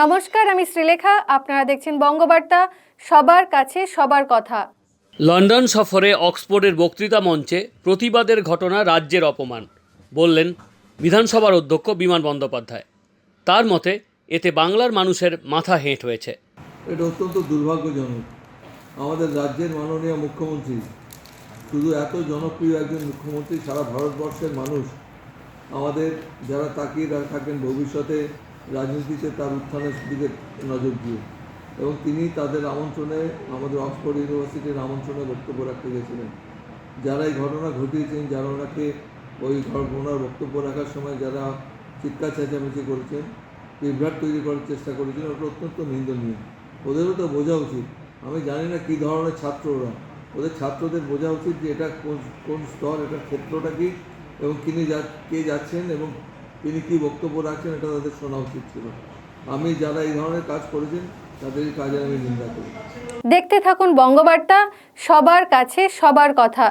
নমস্কার আমি শ্রীলেখা। আপনারা দেখছেন বঙ্গবার্তা। সবার কাছে সবার কথা। লন্ডন সফরে অক্সফোর্ডের বক্তৃতা মঞ্চে প্রতিবাদের ঘটনা রাজ্যের অপমান বললেন বিধানসভার অধ্যক্ষ বিমান বন্দ্যোপাধ্যায়। তার মতে এতে বাংলার মানুষের মাথা হেঁট হয়েছে। এটা অত্যন্ত দুর্ভাগ্যজনক। আমাদের রাজ্যের মাননীয় মুখ্যমন্ত্রী শুধু এত জনপ্রিয় একজন মুখ্যমন্ত্রী সারা ভারতবর্ষের মানুষ আমাদের যারা তাকিয়ে থাকেন ভবিষ্যতে রাজনীতিতে তার উত্থানের দিকে নজর দিয়ে। এবং তিনি তাদের আমন্ত্রণে আমাদের অক্সফোর্ড ইউনিভার্সিটির আমন্ত্রণে বক্তব্য রাখতে গেছিলেন। যারা এই ঘটনা ঘটিয়েছেন, যারা ওনাকে ওই ঘ- ওনার বক্তব্য রাখার সময় যারা চিৎকার চেঁচামেচি করেছেন, বিভ্রাট তৈরি করার চেষ্টা করেছেন ওটা অত্যন্ত নিন্দনীয়। ওদেরও তো বোঝা উচিত। আমি জানি না কী ধরনের ছাত্র ওরা। ওদের ছাত্রদের বোঝা উচিত যে এটা কোন কোন স্তর এটা ক্ষেত্রটা কী, এবং কিনে যা কে যাচ্ছেন এবং তিনি কি বক্তব্য রাখছেন এটা তাদের শোনা উচিত ছিল। আমি যারা এই ধরনের কাজ করেছেন, তাদের কাজে আমি নিন্দা করি। দেখতে থাকুন বঙ্গবার্তা, সবার কাছে সবার কথা।